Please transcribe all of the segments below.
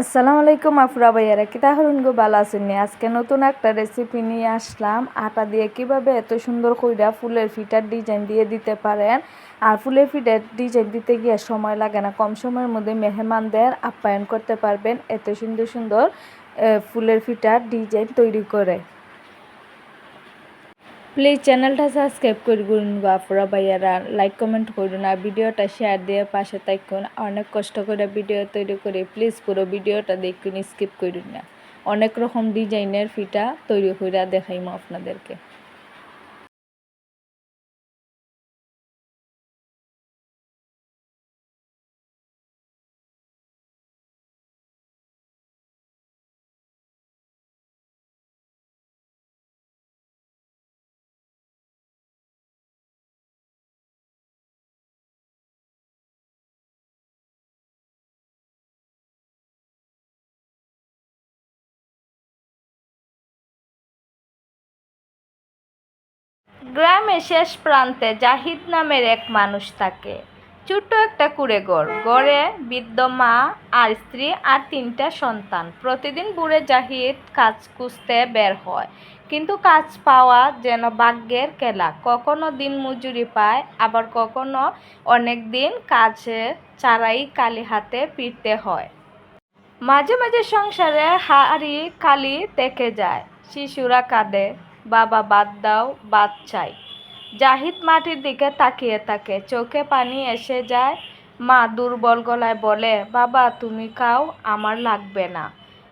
আসসালামু আলাইকুম আফরা ভাইয়ারা কিতা হরুন গো? ভালো আছেন নি? আজকে নতুন একটা রেসিপি নিয়ে আসলাম। আটা দিয়ে কীভাবে এত সুন্দর কইরা ফুলের ফিটার ডিজাইন দিয়ে দিতে পারেন। আর ফুলের ফিটার ডিজাইন দিতে গিয়ে সময় লাগে না, কম সময়ের মধ্যে মেহমানদের আপ্যায়ন করতে পারবেন এত সুন্দর সুন্দর ফুলের ফিটার ডিজাইন তৈরি করে। প্লিজ চ্যানেলটা সাবস্ক্রাইব করে করুন আপনারা ভাইয়ারা। লাইক কমেন্ট করুন আর ভিডিওটা শেয়ার দিয়ে পাশে থাকুন। অনেক কষ্ট করে ভিডিও তৈরি করে। প্লিজ পুরো ভিডিওটা দেখুন স্কিপ করুন না। অনেক রকম ডিজাইনের ফিটা তৈরি করে দেখাইমো আপনাদেরকে। গ্রামের শেষ প্রান্তে জাহিদ নামের এক মানুষ থাকে। ছোট্ট একটা কুড়ে ঘর গড়ে বৃদ্ধ মা আর স্ত্রী আর তিনটা সন্তান। প্রতিদিন বুড়ে জাহিদ কাজ খুঁজতে বের হয়। কিন্তু কাজ পাওয়া যেন ভাগ্যের খেলা। কখনো দিন মজুরি পায়, আবার কখনো অনেক দিন কাজে চারাই কালি হাতে ফিরতে হয়। মাঝে মাঝে সংসারে হাড়ি কালি থেকে যায়। শিশুরা কাঁদে। বাবা বাদ দাও, বাদ চাই। জাহিদ মাটির দিকে তাকিয়ে থাকে। চোখে পানি এসে যায়। মা দুর্বল গলায় বলে, বাবা, তুমি খাও, আমার লাগবে না।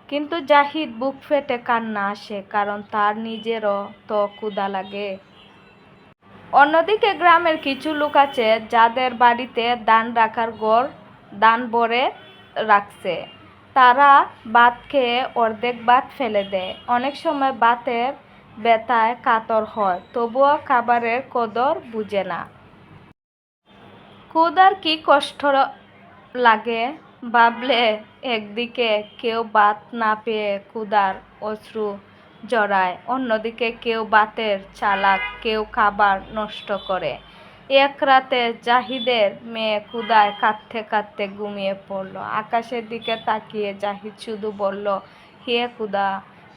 কিন্তু জাহিদ বুক ফেটে কান্না আসে, কারণ তার নিজেরও তো ক্ষুধা লাগে। অন্যদিকে গ্রামের কিছু লোক আছে, যাদের বাড়িতে দান রাখার ঘর দান ভরে রাখছে। তারা ভাত খেয়ে অর্ধেক ভাত ফেলে দেয়। অনেক সময় ভাতের ব্যথায় কাতর হয়, তবুও খাবারের কদর বুঝে না। ক্ষুধার কি কষ্ট লাগে? ভাবলে একদিকে কেউ বাত না পেয়ে ক্ষুধার অশ্রু জড়ায়, অন্যদিকে কেউ বাতের চালাক, কেউ খাবার নষ্ট করে। এক রাতে জাহিদের মেয়ে ক্ষুধায় কাঁদতে কাঁদতে ঘুমিয়ে পড়ল। আকাশের দিকে তাকিয়ে জাহিদ শুধু বলল, হে ক্ষুধা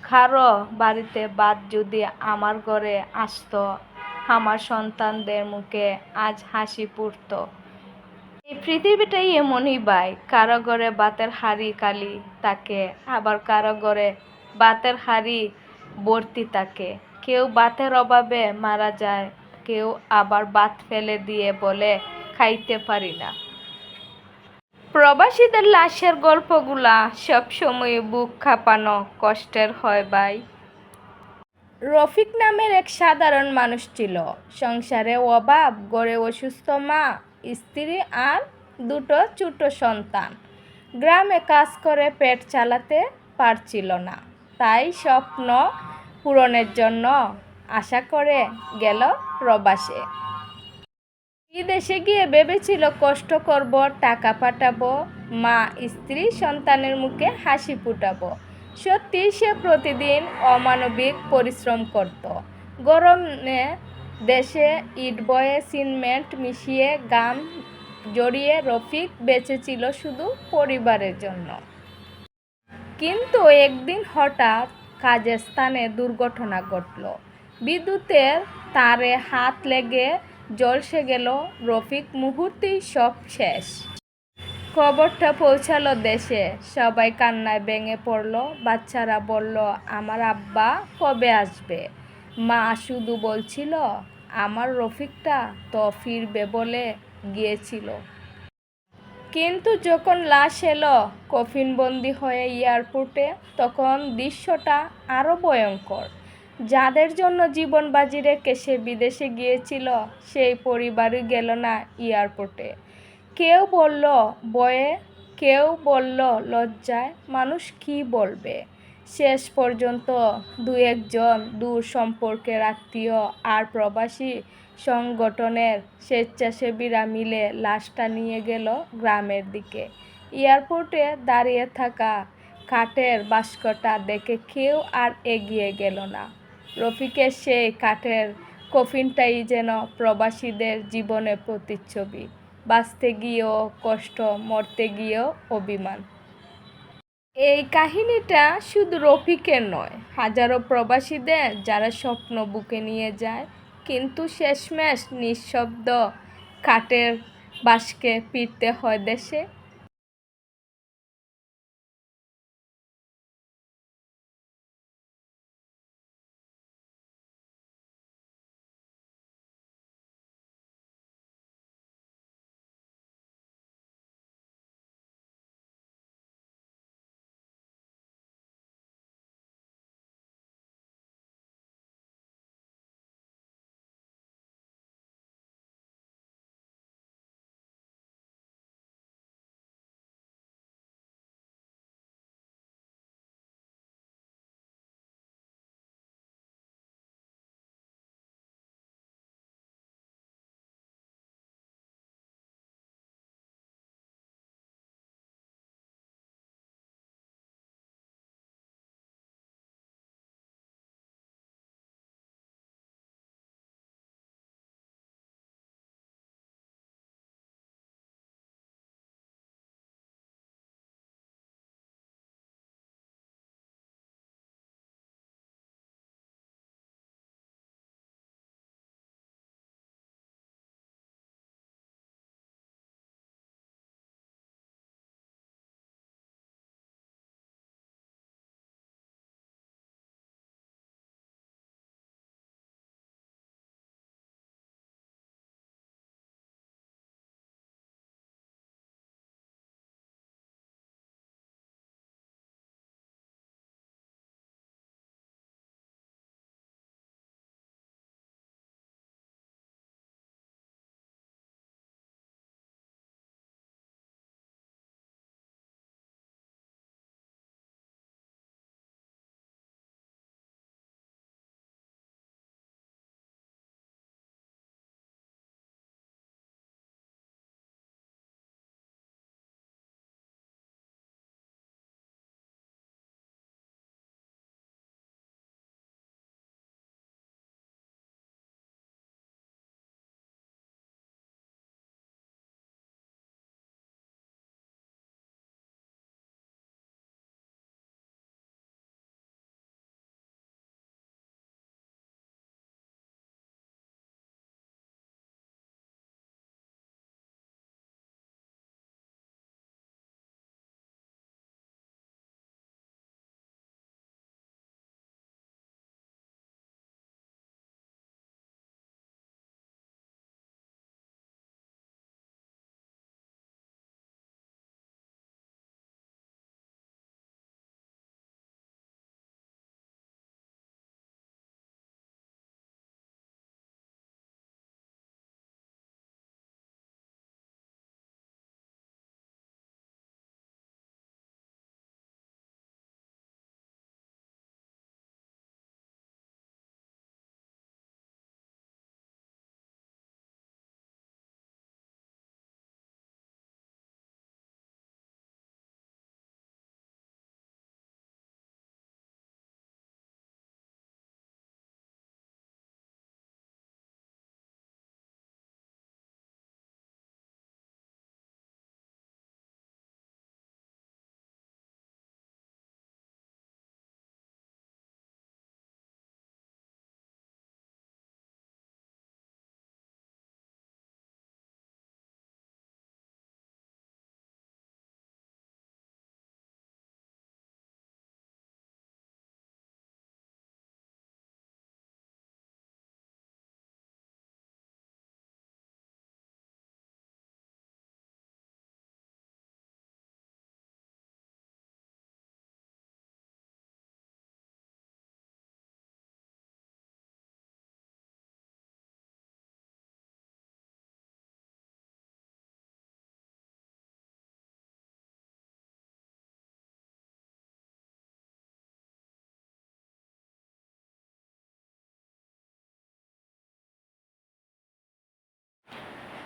খারো বাড়িতে বাদ যদি আমার ঘরে আসতো, আমার সন্তানদের মুখে আজ হাসি ফুটত। এই পৃথিবীটাই এমনই বাই, কারও ঘরে বাতের হাড়ি কালি তাকে, আবার কারও ঘরে বাতের হাড়ি ভর্তি থাকে কেউ বাতের অভাবে মারা যায়, কেউ আবার বাত ফেলে দিয়ে বলে, খাইতে পারি না। প্রবাসীদের লাশের গল্পগুলা সবসময় বুক কাঁপানো কষ্টের হয় ভাই। রফিক নামের এক সাধারণ মানুষ ছিল। সংসারে অভাব, গড়ে অসুস্থ মা, স্ত্রী আর দুটো ছোট সন্তান। গ্রামে কাজ করে, পেট চালাতে পারছিল না। তাই স্বপ্ন পূরণের জন্য আশা করে গেল প্রবাসে। বিদেশে গিয়ে ভেবেছিল, কষ্ট করব, টাকা পাঠাবো, মা, স্ত্রী, সন্তানের মুখে হাসি ফুটাবো। সত্যি সে প্রতিদিন অমানবিক পরিশ্রম করত। গরমে দেশে ইট বয়ে সিমেন্ট মিশিয়ে গাম জড়িয়ে রফিক বেঁচেছিল শুধু পরিবারের জন্য। কিন্তু একদিন হঠাৎ কাজের স্থানে দুর্ঘটনা ঘটল। বিদ্যুতের তারে হাত লেগে জলসে গেল রফিক, মুহূর্তেই সব শেষ। খবরটা পৌঁছালো দেশে। সবাই কান্নায় ভেঙে পড়ল। বাচ্চারা বলল, আমার আব্বা কবে আসবে? মা শুধু বলছিল, আমার রফিকটা তো ফিরবে বলে গিয়েছিল। কিন্তু যখন লাশ এলো কফিনবন্দি হয়ে এয়ারপোর্টে, তখন দৃশ্যটা আরও ভয়ঙ্কর। যাদের জন্য জীবন বাজি রেখে সে বিদেশে গিয়েছিল, সেই পরিবারই গেল না এয়ারপোর্টে। কেউ বলল, বয়ে কেউ বলল, লজ্জায় মানুষ কি বলবে? শেষ পর্যন্ত দু একজন দূর সম্পর্কের আত্মীয় আর প্রবাসী সংগঠনের স্বেচ্ছাসেবীরা মিলে লাশটা নিয়ে গেল গ্রামের দিকে। এয়ারপোর্টে দাঁড়িয়ে থাকা কাঠের বাস্কটা দেখে কেউ আর এগিয়ে গেল না। রফিকের সেই কাঠের কফিনটাই যেন প্রবাসীদের জীবনের প্রতিচ্ছবি। বাঁচতে গিয়েও কষ্ট, মরতে গিয়েও অভিমান। এই কাহিনীটা শুধু রফিকের নয়, হাজারো প্রবাসীদের যারা স্বপ্ন বুকে নিয়ে যায়, কিন্তু শেষমেশ নিঃশব্দ কাঠের বাসকে ফিরতে হয় দেশে।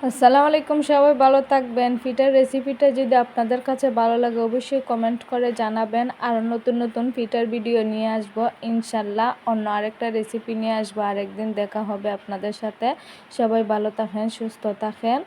আসসালামু আলাইকুম, সবাই ভালো থাকবেন। ফিটার রেসিপিটা যদি আপনাদের কাছে ভালো লাগে, অবশ্যই কমেন্ট করে জানাবেন। আর নতুন নতুন ফিটার ভিডিও নিয়ে আসব। ইনশাল্লাহ অন্য আরেকটা রেসিপি নিয়ে আসব। আরেকদিন দেখা হবে আপনাদের সাথে। সবাই ভালো থাকেন, সুস্থ থাকেন।